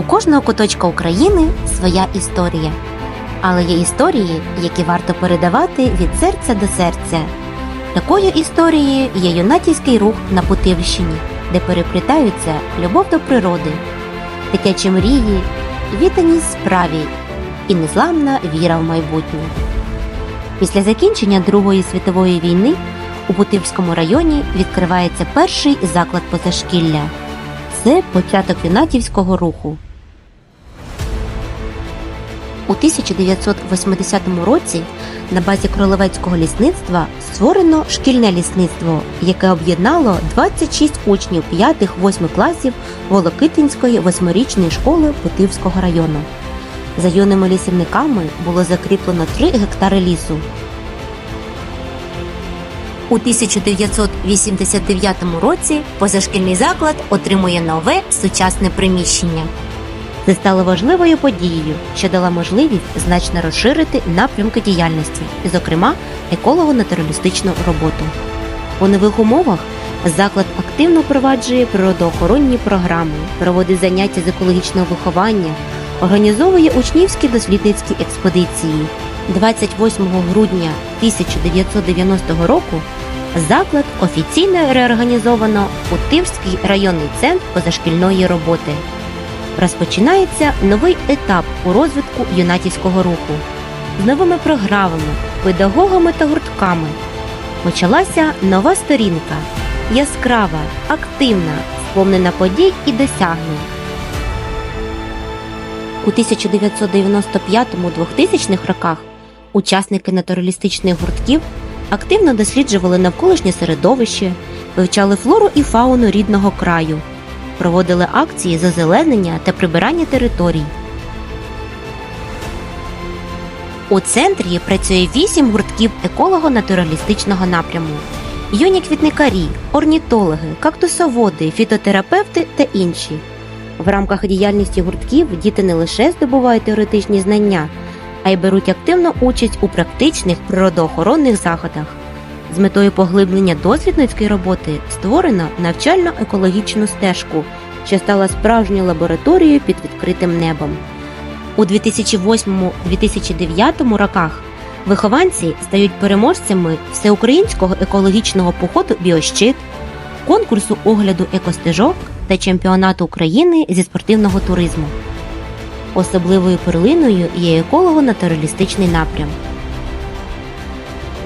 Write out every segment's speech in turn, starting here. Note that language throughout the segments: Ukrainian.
У кожного куточка України своя історія. Але є історії, які варто передавати від серця до серця. Такою історією є юнатівський рух на Путивщині, де переплітаються любов до природи, дитячі мрії, відданість справі і незламна віра в майбутнє. Після закінчення Другої світової війни у Путивському районі відкривається перший заклад позашкілля. Це початок юнатівського руху. У 1980 році на базі Кролевецького лісництва створено шкільне лісництво, яке об'єднало 26 учнів 5-8 класів Волокитинської восьмирічної школи Путивського району. За юними лісівниками було закріплено 3 гектари лісу. У 1989 році позашкільний заклад отримує нове сучасне приміщення. Це стало важливою подією, що дала можливість значно розширити напрямки діяльності, зокрема еколого-натуралістичну роботу. У нових умовах заклад активно впроваджує природоохоронні програми, проводить заняття з екологічного виховання, організовує учнівські дослідницькі експедиції. 28 грудня 1990 року заклад офіційно реорганізовано у Тивський районний центр позашкільної роботи розпочинається новий етап у розвитку юнатівського руху з новими програмами, педагогами та гуртками. Почалася нова сторінка, яскрава, активна, сповнена подій і досягнень. У 1995-2000 роках учасники натуралістичних гуртків активно досліджували навколишнє середовище, вивчали флору і фауну рідного краю проводили акції з та прибирання територій. У центрі працює вісім гуртків еколого-натуралістичного напряму. Юні квітникарі, орнітологи, кактусоводи, фітотерапевти та інші. В рамках діяльності гуртків діти не лише здобувають теоретичні знання, а й беруть активну участь у практичних природоохоронних заходах. З метою поглиблення дослідницької роботи створено навчально-екологічну стежку, що стала справжньою лабораторією під відкритим небом. У 2008-2009 роках вихованці стають переможцями всеукраїнського екологічного походу Біощит, конкурсу огляду екостежок та чемпіонату України зі спортивного туризму. Особливою перлиною є еколого-натуралістичний напрям.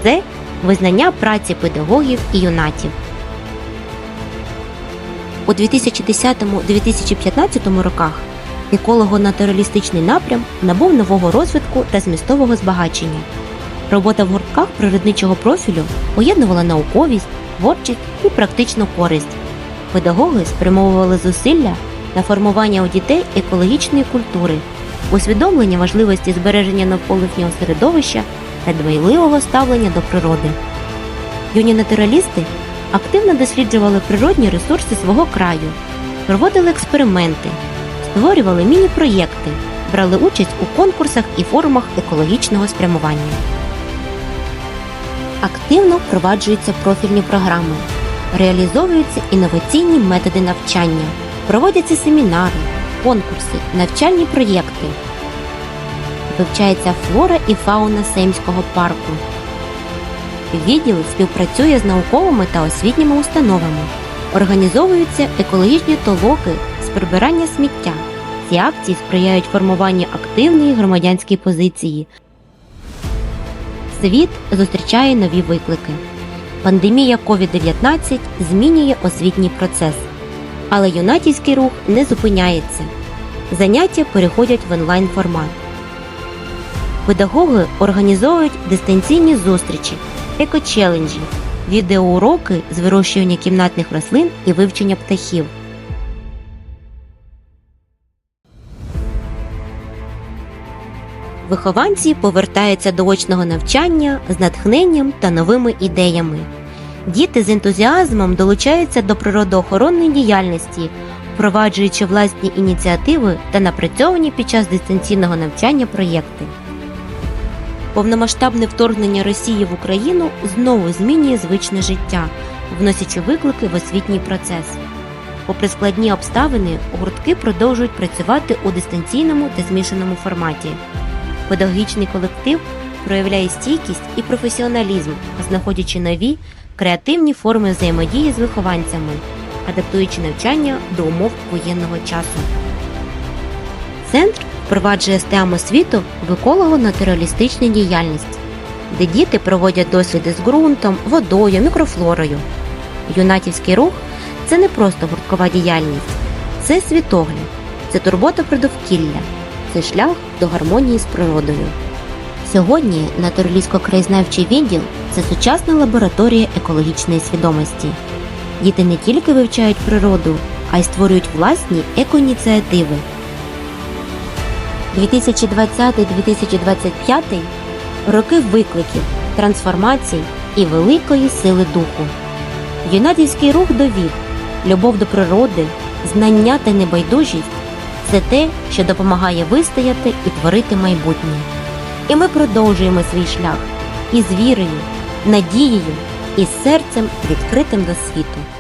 Це визнання праці педагогів і юнатів. У 2010-2015 роках еколого-натуралістичний напрям набув нового розвитку та змістового збагачення. Робота в гуртках природничого профілю поєднувала науковість, творчість і практичну користь. Педагоги спрямовували зусилля на формування у дітей екологічної культури, усвідомлення важливості збереження навколишнього середовища та дбайливого ставлення до природи. Юні натуралісти активно досліджували природні ресурси свого краю, проводили експерименти, створювали міні-проєкти, брали участь у конкурсах і форумах екологічного спрямування. Активно впроваджуються профільні програми, реалізовуються інноваційні методи навчання, проводяться семінари, конкурси, навчальні проєкти вивчається флора і фауна Сеймського парку. Відділ співпрацює з науковими та освітніми установами. Організовуються екологічні толоки з прибирання сміття. Ці акції сприяють формуванню активної громадянської позиції. Світ зустрічає нові виклики. Пандемія COVID-19 змінює освітній процес. Але юнатівський рух не зупиняється. Заняття переходять в онлайн формат. Педагоги організовують дистанційні зустрічі, екочеленджі, відеоуроки з вирощування кімнатних рослин і вивчення птахів. Вихованці повертаються до очного навчання з натхненням та новими ідеями. Діти з ентузіазмом долучаються до природоохоронної діяльності, впроваджуючи власні ініціативи та напрацьовані під час дистанційного навчання проєкти. Повномасштабне вторгнення Росії в Україну знову змінює звичне життя, вносячи виклики в освітній процес. Попри складні обставини, гуртки продовжують працювати у дистанційному та змішаному форматі. Педагогічний колектив проявляє стійкість і професіоналізм, знаходячи нові креативні форми взаємодії з вихованцями, адаптуючи навчання до умов воєнного часу. Центр впроваджує STEM освіту в еколого-натуралістичній діяльності, де діти проводять досліди з ґрунтом, водою, мікрофлорою. Юнатівський рух це не просто гурткова діяльність, це світогляд, це турбота про довкілля, це шлях до гармонії з природою. Сьогодні натуралістсько-краєзнавчий відділ це сучасна лабораторія екологічної свідомості. Діти не тільки вивчають природу, а й створюють власні екоініціативи. 2020-2025 роки викликів, трансформацій і великої сили духу. Юнатівський рух довів любов до природи, знання та небайдужість це те, що допомагає вистояти і творити майбутнє. І ми продовжуємо свій шлях із вірою, надією і серцем відкритим до світу.